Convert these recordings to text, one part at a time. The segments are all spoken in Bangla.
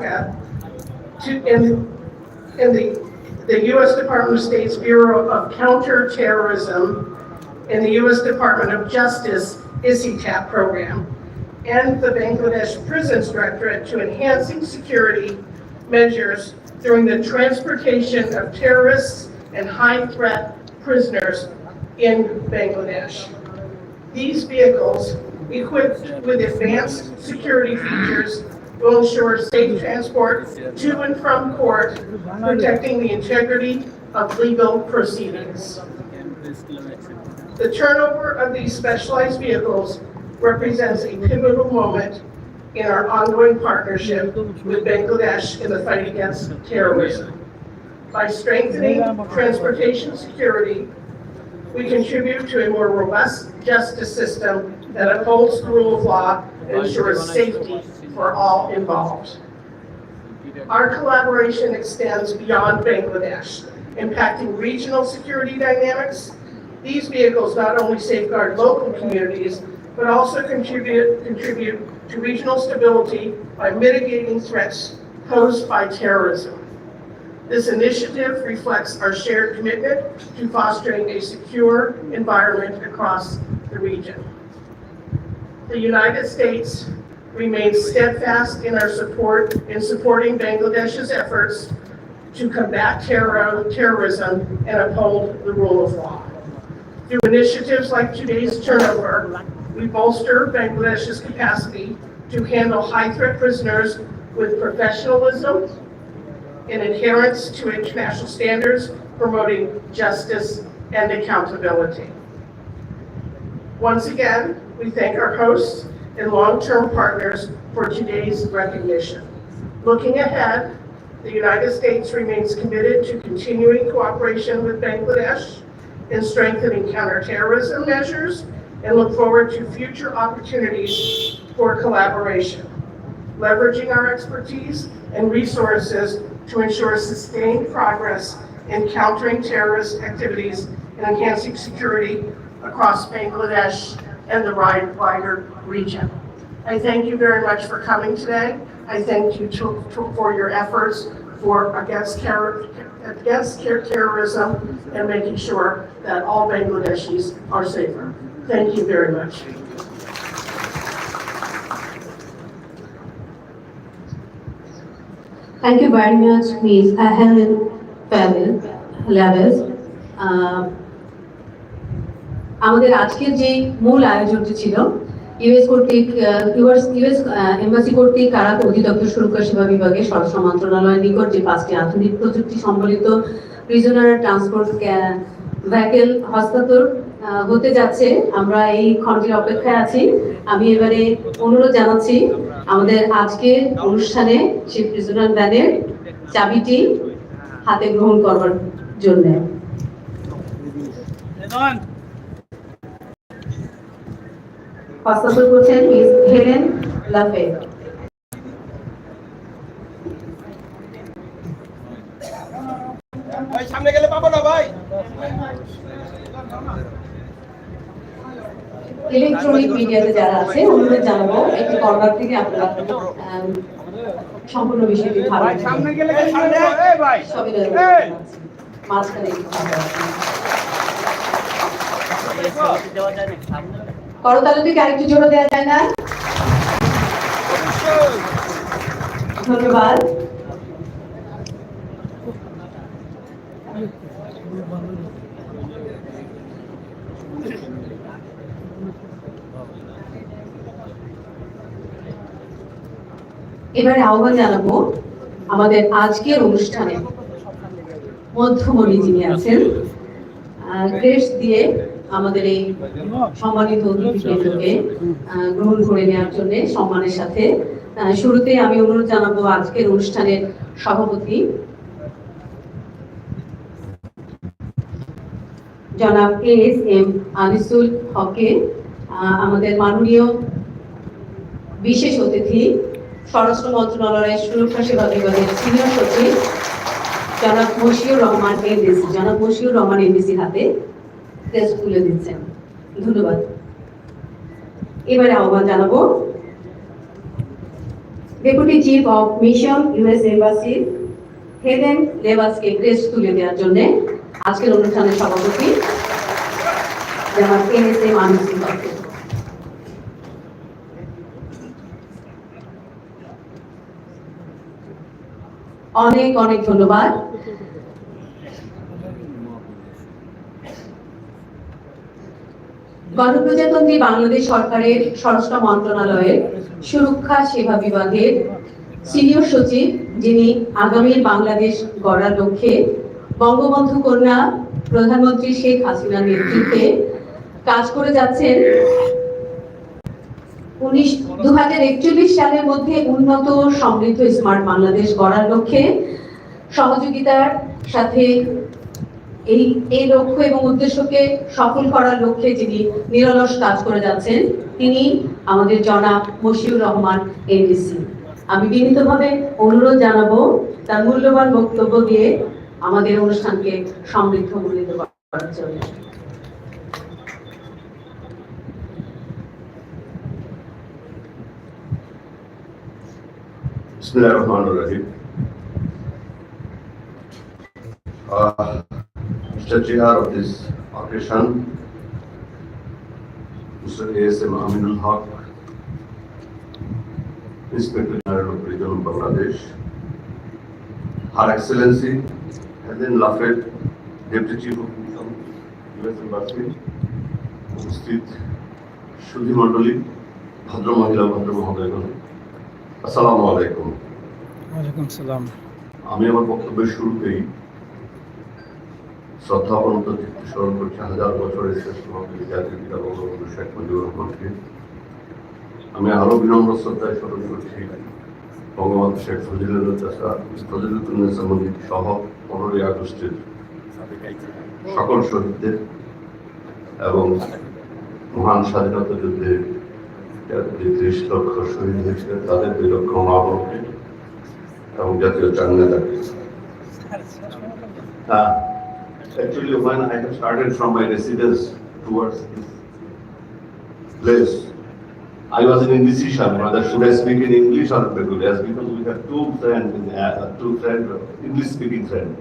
DACA to, in, in the, the U.S. Department of State's Bureau of Counterterrorism and the U.S. Department of Justice ISITAP program, and the Bangladesh Prisons Directorate to enhancing security measures during the transportation of terrorists and high-threat prisoners in Bangladesh. These vehicles, equipped with advanced security features, will ensure safe transport to and from court, protecting the integrity of legal proceedings. The turnover of these specialized vehicles represents a pivotal moment in our ongoing partnership with Bangladesh in the fight against terrorism. By strengthening transportation security, we contribute to a more robust justice system that upholds the rule of law and ensures safety for all involved. Our collaboration extends beyond Bangladesh, impacting regional security dynamics. These vehicles not only safeguard local communities, but also contribute, contribute to regional stability by mitigating threats posed by terrorism. This initiative reflects our shared commitment to fostering a secure environment across the region. The United States remains steadfast in our support, in supporting Bangladesh's efforts to combat terror, terrorism and uphold the rule of law. Through initiatives like today's turnover, we bolster Bangladesh's capacity to handle high-threat prisoners with professionalism and adherence to international standards, promoting justice and accountability. Once again, we thank our hosts and long-term partners for today's recognition. Looking ahead, the United States remains committed to continuing cooperation with Bangladesh in strengthening counterterrorism measures and look forward to future opportunities for collaboration, leveraging our expertise and resources to ensure sustained progress in countering terrorist activities and enhancing security across Bangladesh and the wide- wider region. I thank you very much for coming today. I thank you to- to- for your efforts for against terror, against ter- terrorism and making sure that all Bangladeshis are safer. Thank you very much. Thank you very much, Ms. Helen Pavel. Uh, আমাদের আজকের যে মূল আয়োজনটি ছিল ইউএস কর্তৃক ইউএস ইউএস এম্বাসি কর্তৃক কারাক অধিদপ্তর সুরক্ষা সেবা বিভাগের স্বরাষ্ট্র মন্ত্রণালয়ের নিকট যে পাঁচটি আধুনিক প্রযুক্তি সম্বলিত প্রিজনার ট্রান্সপোর্ট ভ্যাকেল হস্তান্তর হতে যাচ্ছে, আমরা এই খণ্ডের অপেক্ষায় আছি। আমি এবারে অনুরোধ জানাচ্ছি, আমাদের আজকে অনুষ্ঠানে সেই প্রিজনার ভ্যানের চাবিটি হাতে গ্রহণ করবার জন্য। হস্তান্তর করছেন মিস হেলেন লাফে ভাই সামনে গেলে পাবো না ভাই ইলেকট্রনিক মিডিয়াতে যারা আছে অনুরোধ জানাব একটি কর্নার থেকে আপনারা সম্পূর্ণ বিষয়টি ভাই সামনে গেলে সামনে এই ভাই সবাই এই! মাঝখানে। করতালি থেকে আরেকটু জোরে দেওয়া যায় না। ধন্যবাদ। এবারে আহ্বান জানাব আমাদের আজকের অনুষ্ঠানে মধ্যমণি যিনি আছেন গ্রেস দিয়ে আমাদের এই সম্মানিত অতিথি কেন্দ্রকে আহ, গ্রহণ করে নেওয়ার জন্য সম্মানের সাথে শুরুতে আমি অনুরোধ জানাব আজকের অনুষ্ঠানের সভাপতি। জনাব এস এম আনিসুল হকে আমাদের মাননীয় বিশেষ অতিথি স্বরাষ্ট্র মন্ত্রণালয়ের সুরক্ষা সেবা বিভাগের সিনিয়র সচিব জনাব মশিউর রহমান এনডিসি জনাব মশিউর রহমান এনডিসির হাতে দিচ্ছেন। ধন্যবাদ। এবারে আহ্বান জানাব deputy chief of mission US embassy Helen লেবাসকে crest তুলে দেওয়ার জন্য আজকের অনুষ্ঠানের সভাপতি যেমন মানুষ সিংহকে অনেক অনেক ধন্যবাদ। গণপ্রজাতন্ত্রী বাংলাদেশ সরকারের স্বরাষ্ট্র মন্ত্রণালয়ের সুরক্ষা সেবা বিভাগের সিনিয়র সচিব, যিনি আগামীর বাংলাদেশ গড়ার লক্ষ্যে বঙ্গবন্ধু কন্যা প্রধানমন্ত্রী শেখ হাসিনার নেতৃত্বে কাজ করে যাচ্ছেন। উনিশ সালের মধ্যে উন্নত সমৃদ্ধ স্মার্ট বাংলাদেশ গড়ার লক্ষ্যে সহযোগিতার সাথে এই এই লক্ষ্য এবং উদ্দেশ্যকে সফল করার লক্ষ্যে যিনি নিরলস কাজ করে যাচ্ছেন, তিনি আমাদের জনাব মশিউর রহমান এনডিসি আমি বিনীতভাবে অনুরোধ জানাব, তার মূল্যবান বক্তব্য দিয়ে আমাদের অনুষ্ঠানকে সমৃদ্ধ মূল্যিত করার জন্য Bismillah ar-Rahman ar-Rahim. Uh, Mr. Chair of this occasion, Mr. A.S.M. Aminul Haq, Inspector General of Region Bangladesh, Her Excellency Helen Lafayette, Deputy Chief of Mission, U.S. Embassy, উপস্থিত সুধী মণ্ডলী ভদ্র মহিলা ভদ্র মহোদয়গণ আসসালামু আলাইকুম ওয়ালাইকুম সালাম আমি আমার বক্তব্যের শুরুতেই শ্রদ্ধা অনন্ত চিত্তে স্মরণ করছি। হাজার বছরের শ্রেষ্ঠ মহাবীর জাতির পিতা বঙ্গবন্ধু শেখ মুজিবুর রহমানকে। আমি আরও বিনম্র শ্রদ্ধায় স্মরণ করছি বঙ্গবন্ধু শেখ ফজিলুদ্দিন মজিদ সহ পনেরোই আগস্টের সকল শহীদদের এবং মহান স্বাধীনতা যুদ্ধে যে ত্রিশ লক্ষ শহীদ হয়েছিলেন তাদের দুই লক্ষ মা এবং জাতীয় চার নেতাকে Uh, Actually, when I have started from my residence towards this place, I was in indecision whether should I speak in English or Bengali, as because we have two friends, uh, two friends, English-speaking friends.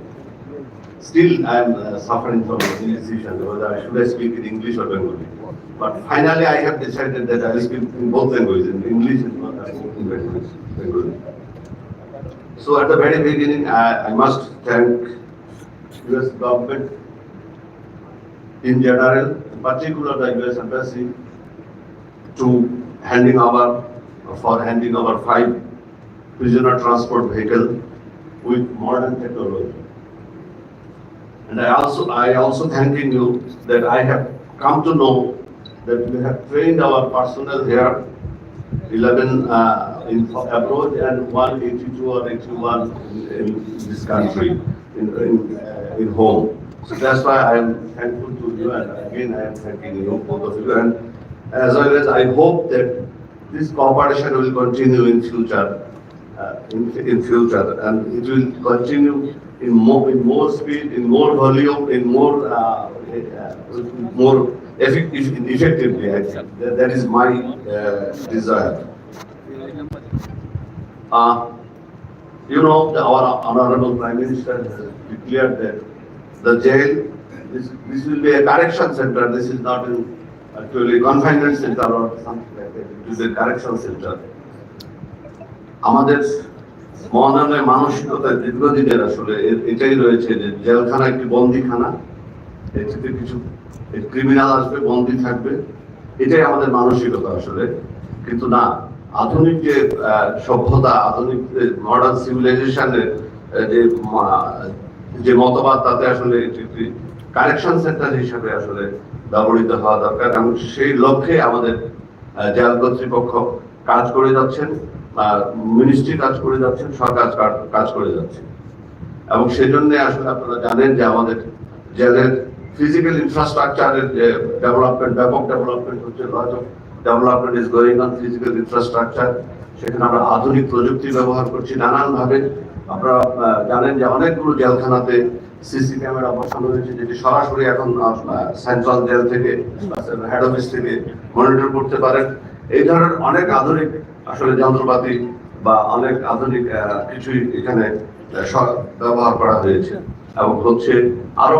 Still, I am uh, suffering from indecision whether I should I speak in English or Bengali. But finally, I have decided that I will speak in both languages, in English and. Bengali. So at the very beginning, I, I must thank US government in general, in particular the US embassy, to handing over, for handing over five prisoner transport vehicle with modern technology. And I also, I also thanking you that I have come to know that we have trained our personnel here, eleven uh, in abroad and one eighty-two or eighty-one in, in this country, in, in, uh, in home. So that's why I am thankful to you and again I am thanking you, both of you. And as as I hope that this cooperation will continue in future, uh, in, in future, and it will continue in more, in more speed, in more volume, in more, uh, uh, more effectively, I think. That, that is my uh, desire. Uh, you know, the- our honorable prime minister has declared that the jail, this, this will be a correction center, this is not in actually a confinement center or something like that, it is a correction center. আমাদের মহাননের মানসিকতা দীর্ঘদিনের আসলে এটাই রয়েছে যে জেলখানা একটি বন্দিখানা এটিতে কিছু ক্রিমিনাল আসবে বন্দি থাকবে এটাই আমাদের মানসিকতা আসলে কিন্তু না আধুনিক যে সভ্যতা, আধুনিক মডার্ন সিভিলাইজেশনের যে যে মতবাদ, তাতে আসলে একটি কারেকশন সেন্টার হিসেবে আসলে ব্যবহৃত হওয়া দরকার এবং সেই লক্ষ্যে আমাদের জেল কর্তৃপক্ষ কাজ করে যাচ্ছেন মিনিস্ট্রি কাজ করে যাচ্ছেন, সরকার কাজ- করে যাচ্ছে। এবং সেই জন্য আসলে আপনারা জানেন যে আমাদের জেলের ফিজিক্যাল ইনফ্রাস্ট্রাকচারের যে ডেভেলপমেন্ট ব্যাপক ডেভেলপমেন্ট হচ্ছে development is going on physical infrastructure সেখানে আমরা আধুনিক প্রযুক্তি ব্যবহার করছি নানান ভাবে আপনারা জানেন যে অনেকগুলো জেলখানাতে সিসি ক্যামেরা বসানো হয়েছে, যেটি সরাসরি এখন সেন্ট্রাল জেল থেকে হেড অফিস থেকে মনিটর করতে পারেন। এই ধরনের অনেক আধুনিক আসলে যন্ত্রপাতি বা অনেক আধুনিক কিছুই এখানে ব্যবহার করা হয়েছে। এবং হচ্ছে আরও